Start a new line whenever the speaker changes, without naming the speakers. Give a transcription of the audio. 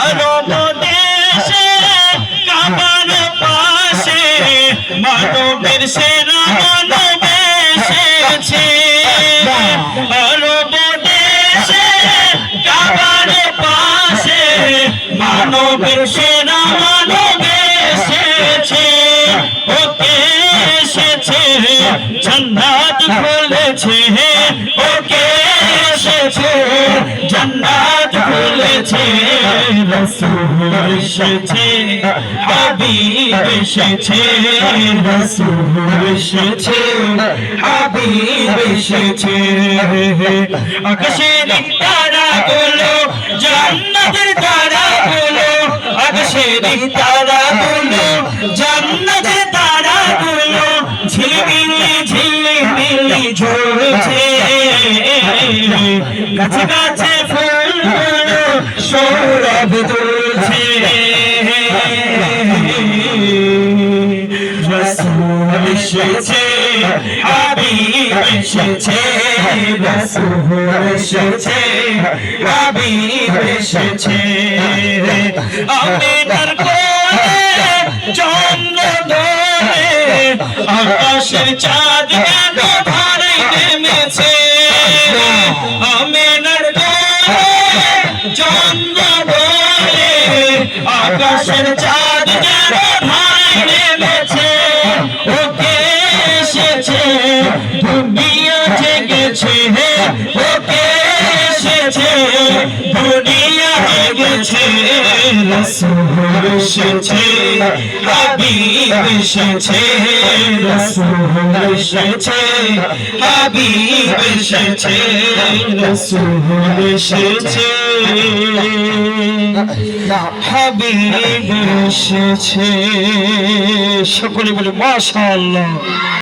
আরব দেশে কাবার পাশে মানবের সেরা মানব এসেছে। আরব দেশে কাবার পাশে মানবের সেরা মানব ওকে এসেছে জান্নাত খুলেছে ওকে রসুল এসেছে হাবিব এসেছে রসুল এসেছে হাবিব এসেছে আকাশের তারা গুলো জান্নাতের তারা গুলো আকাশের তারা গুলো জান্নাতের তারা ঝিলমিলি ঝরছে এসেছে হাবিব এসেছে রসুল এসেছে হাবিব এসেছে আমিনার কোলে চন্দ্র ধরে আকাশের চাঁদ কেন ধারে নেমেছে আমিনার কোলে চন্দ্র ধরে আকাশের চাঁদ কেন ধারে নেমেছে ওকে এসেছে, দুনিয়া জেগেছে, ওকে এসেছে, দুনিয়া জেগেছে, রসুল এসেছে, হাবিব এসেছে, রসুল এসেছে, হাবিব এসেছে, রসুল এসেছে। হাবিব এসেছে। সকলে বলে মাশাআল্লাহ।